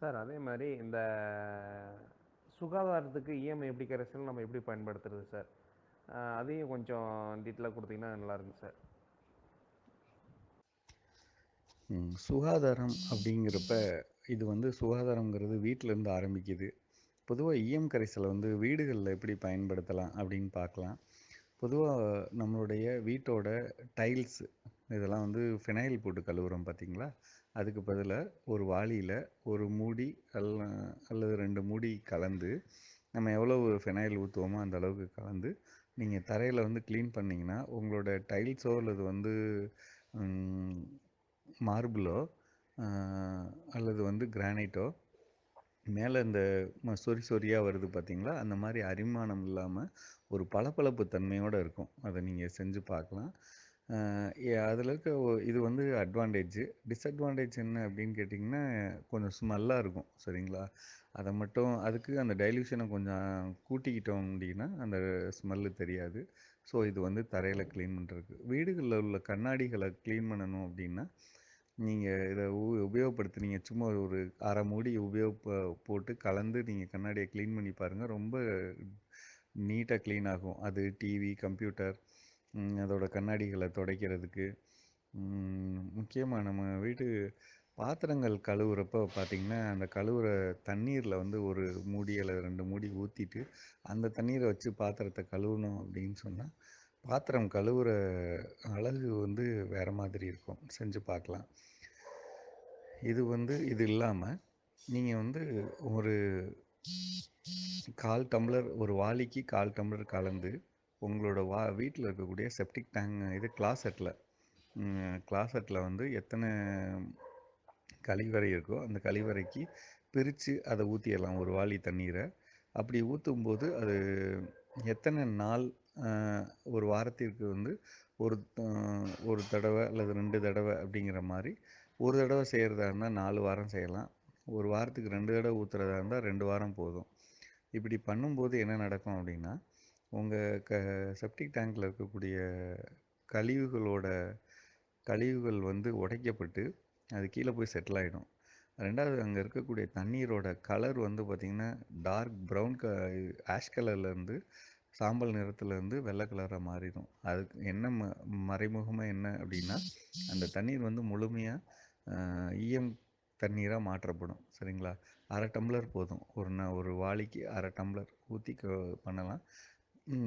Sir அதே மாதிரி இந்த சுகாதாரத்துக்கு இஎம்ஐ எப்படி கரைசல் நம்ம எப்படி பயன்படுத்துறது சார்? அதையும் கொஞ்சம் டீட்டெயிலாக கொடுத்தீங்கன்னா நல்லாயிருக்கும் சார். சுகாதாரம் அப்படிங்கிறப்ப இது வந்து சுகாதாரங்கிறது வீட்டிலேருந்து ஆரம்பிக்குது. பொதுவாக இஎம் கரைசலை வந்து வீடுகளில் எப்படி பயன்படுத்தலாம் அப்படின்னு பார்க்கலாம். பொதுவாக நம்மளுடைய வீட்டோட டைல்ஸ் இதெல்லாம் வந்து ஃபினைல் போட்டு கழுவுறோம் பார்த்தீங்களா? அதுக்கு பதிலாக ஒரு வாளியில் ஒரு மூடி அல்ல அல்லது ரெண்டு மூடி கலந்து நம்ம எவ்வளோ ஃபினைல் ஊற்றுவோமோ அந்த அளவுக்கு கலந்து நீங்கள் தரையில் வந்து க்ளீன் பண்ணிங்கன்னா உங்களோட டைல்ஸோ அல்லது வந்து மார்பிளோ அல்லது வந்து கிரானைட்டோ மேலே இந்த ம சொறி சொறியாக வருது பார்த்தீங்களா? அந்த மாதிரி அரிமானம் இல்லாமல் ஒரு பளபளப்பு தன்மையோடு இருக்கும். அதை நீங்கள் செஞ்சு பார்க்கலாம். அதில் இருக்க இது வந்து அட்வான்டேஜு. டிஸ்அட்வான்டேஜ் என்ன அப்படின்னு கேட்டிங்கன்னா கொஞ்சம் ஸ்மெல்லாக இருக்கும் சரிங்களா? அதை மட்டும் அதுக்கு அந்த டைல்யூஷனை கொஞ்சம் கூட்டிக்கிட்டோம் அப்படின்னா அந்த ஸ்மெல்லு தெரியாது. ஸோ இது வந்து தரையில் க்ளீன் பண்ணுறதுக்கு வீடுகளில் உள்ள கண்ணாடிகளை க்ளீன் பண்ணணும் அப்படின்னா நீங்கள் இதை உ உபயோகப்படுத்துனீங்க சும்மா ஒரு அரை மூடி உபயோக போட்டு கலந்து நீங்கள் கண்ணாடியை க்ளீன் பண்ணி பாருங்கள் ரொம்ப நீட்டாக க்ளீன் ஆகும். அது டிவி கம்ப்யூட்டர் அதோடய கண்ணாடிகளை துடைக்கிறதுக்கு. முக்கியமாக நம்ம வீட்டு பாத்திரங்கள் கழுவுறப்போ பார்த்திங்கன்னா அந்த கழுவுற தண்ணீரில் வந்து ஒரு மூடி அல்லது ரெண்டு மூடி ஊற்றிட்டு அந்த தண்ணீரை வச்சு பாத்திரத்தை கழுவணும் அப்படின்னு சொன்னால் பாத்திரம் கழுவுற அழகு வந்து வேறு மாதிரி இருக்கும். செஞ்சு பார்க்கலாம் இது வந்து இது இல்லாமல் நீங்கள் வந்து ஒரு கால் டம்ளர் ஒரு வாளிக்கு கால் டம்ளர் கலந்து உங்களோட வா வீட்டில் இருக்கக்கூடிய செப்டிக் டேங்க் இது கிளாசெட்டில் கிளாசெட்டில் வந்து எத்தனை கழிவறை இருக்கோ அந்த கழிவறைக்கு பிரித்து அதை ஊற்றிடலாம் ஒரு வாளி தண்ணீரை. அப்படி ஊற்றும்போது அது எத்தனை நாள் ஒரு வாரத்திற்கு வந்து ஒரு ஒரு தடவை அல்லது ரெண்டு தடவை அப்படிங்கிற மாதிரி ஒரு தடவை செய்கிறதா இருந்தால் நாலு வாரம் செய்யலாம். ஒரு வாரத்துக்கு ரெண்டு தடவை ஊற்றுறதா இருந்தால் ரெண்டு வாரம் போதும். இப்படி பண்ணும்போது என்ன நடக்கும் அப்படின்னா உங்கள் க செப்டிக் டேங்க்கில் இருக்கக்கூடிய கழிவுகளோட கழிவுகள் வந்து உடைக்கப்பட்டு அது கீழே போய் செட்டில் ஆகிடும் ரெண்டாவது அங்கே இருக்கக்கூடிய தண்ணீரோட கலர் வந்து பார்த்திங்கன்னா டார்க் ப்ரௌன் க ஆஷ் கலர்லேருந்து சாம்பல் நிறத்துலேருந்து வெள்ளை கலராக மாறிடும். அதுக்கு என்ன ம மறைமுகமாக என்ன அப்படின்னா அந்த தண்ணீர் வந்து முழுமையாக ஈயம் தண்ணீராக மாற்றப்படும். சரிங்களா? அரை டம்ளர் போதும். ஒரு ந ஒரு வாளிக்கு அரை டம்ளர் ஊற்றி பண்ணலாம்.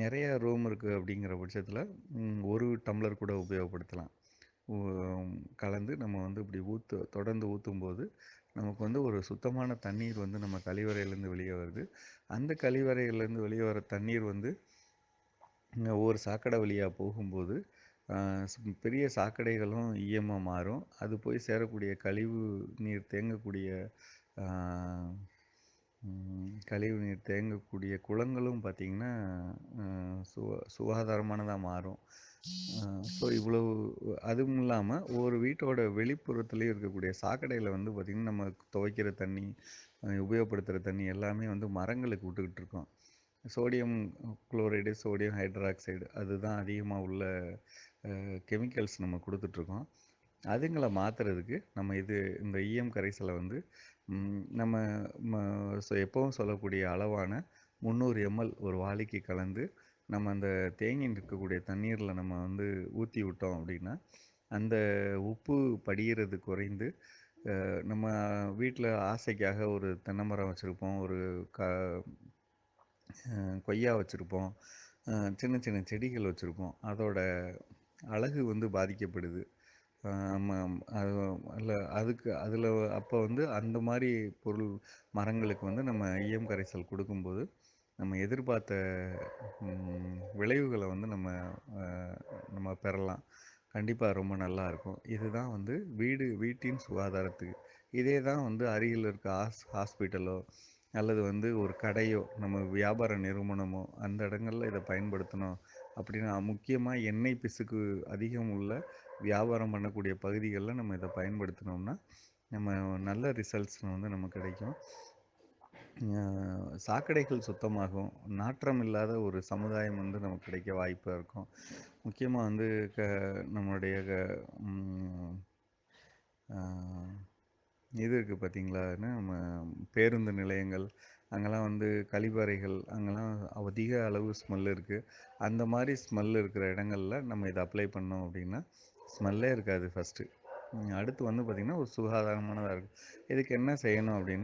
நிறைய ரூம் இருக்குது அப்படிங்கிற பட்சத்தில் ஒரு டம்ளர் கூட உபயோகப்படுத்தலாம். கலந்து நம்ம வந்து இப்படி ஊற்று தொடர்ந்து ஊற்றும்போது நமக்கு வந்து ஒரு சுத்தமான தண்ணீர் வந்து நம்ம கழிவறையிலேருந்து வெளியே வருது. அந்த கழிவறையிலேருந்து வெளியே வர தண்ணீர் வந்து ஒவ்வொரு சாக்கடை வழியாக போகும்போது பெரிய சாக்கடைகளும் ஈயமாக மாறும். அது போய் சேரக்கூடிய கழிவு நீர் தேங்கக்கூடிய கழிவு நீர் தேங்கக்கூடிய குளங்களும் பார்த்திங்கன்னா சு சுகாதாரமானதாக மாறும். ஸோ இவ்வளவு அதுவும் இல்லாமல் ஒரு வீட்டோட வெளிப்புறத்துலேயும் இருக்கக்கூடிய சாக்கடையில் வந்து பார்த்திங்கன்னா நம்ம துவைக்கிற தண்ணி உபயோகப்படுத்துகிற தண்ணி எல்லாமே வந்து மரங்களுக்கு விட்டுக்கிட்டு இருக்கோம். சோடியம் குளோரைடு சோடியம் ஹைட்ராக்சைடு அதுதான் அதிகமாக உள்ள கெமிக்கல்ஸ் நம்ம கொடுத்துட்ருக்கோம் அதுங்களை மாற்றுறதுக்கு நம்ம இது இந்த ஈயம் கரைசலை வந்து நம்ம ம- சொ- எப்போவும் சொல்லக்கூடிய அளவான முந்நூறு எம்எல் ஒரு வாளிக்கு கலந்து நம்ம அந்த தேங்கி இருக்கக்கூடிய தண்ணீரில் நம்ம வந்து ஊற்றி விட்டோம் அப்படின்னா அந்த உப்பு படிகிறது குறைந்து நம்ம வீட்டில் ஆசைக்காக ஒரு தென்னை மரம் வச்சுருப்போம் ஒரு க கொய்யா வச்சுருப்போம் சின்ன சின்ன செடிகள் வச்சுருப்போம் அதோட அழகு வந்து பாதிக்கப்படுது. ஆமாம் அது இல்லை அதுக்கு அதில் அப்போ வந்து அந்த மாதிரி பொருள் மரங்களுக்கு வந்து நம்ம ஈயம் கரைசல் கொடுக்கும்போது நம்ம எதிர்பார்த்த விளைவுகளை வந்து நம்ம நம்ம பெறலாம். கண்டிப்பாக ரொம்ப நல்லா இருக்கும். இதுதான் வந்து வீடு வீட்டின் சுகாதாரத்துக்கு. இதே தான் வந்து அருகில் இருக்க ஹாஸ் ஹாஸ்பிட்டலோ அல்லது வந்து ஒரு கடையோ நம்ம வியாபார நிறுவனமோ அந்த இடங்களில் இதை பயன்படுத்தணும் அப்படின்னா முக்கியமாக எண்ணெய் பிசுக்கு அதிகம் உள்ள வியாபாரம் பண்ணக்கூடிய பகுதிகளில் நம்ம இதை பயன்படுத்தினோம்னா நம்ம நல்ல ரிசல்ட்ஸ் வந்து நமக்கு கிடைக்கும். சாக்கடைகள் சுத்தமாகும். நாற்றம் இல்லாத ஒரு சமுதாயம் வந்து நமக்கு கிடைக்க வாய்ப்பாக இருக்கும். முக்கியமாக வந்து க நம்மளுடைய க இது இருக்குது பார்த்தீங்களா நம்ம பேருந்து நிலையங்கள் அங்கெல்லாம் வந்து கழிவறைகள் அங்கெல்லாம் அதிக அளவு ஸ்மெல் இருக்குது அந்த மாதிரி ஸ்மெல் இருக்கிற இடங்கள்ல நம்ம இதை அப்ளை பண்ணோம் அப்படின்னா ஸ்மெல்லே இருக்காது ஃபஸ்ட்டு அடுத்து வந்து பார்த்திங்கன்னா ஒரு சுகாதாரமானதாக இருக்கும் இதுக்கு என்ன செய்யணும் அப்படின்னா